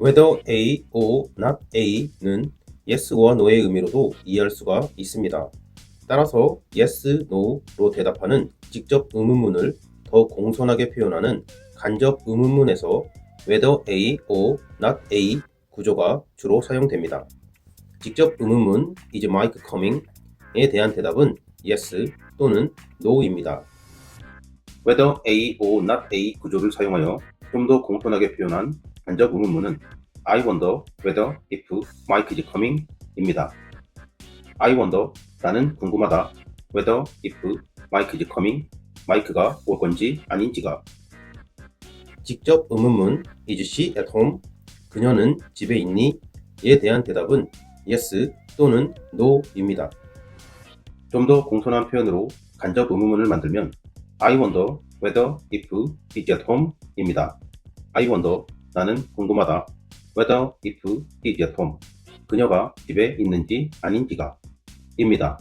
whether A or not A는 yes와 no의 의미로도 이해할 수가 있습니다. 따라서 yes, no로 대답하는 직접 의문문을 더 공손하게 표현하는 간접 의문문에서 whether A or not A 구조가 주로 사용됩니다. 직접 의문문 is Mike coming에 대한 대답은 yes 또는 no입니다. whether A or not A 구조를 사용하여 좀 더 공손하게 표현한 간접 의문문은 I wonder whether if Mike is coming 입니다. I wonder 나는 궁금하다 whether if Mike is coming 마이크가 올 건지 아닌지가 직접 의문문 is she at home 그녀는 집에 있니? 에 대한 대답은 yes 또는 no입니다. 좀 더 공손한 표현으로 간접 의문문을 만들면 I wonder whether if is at home 입니다. I wonder 나는 궁금하다 whether if is at home 그녀가 집에 있는지 아닌지가 입니다.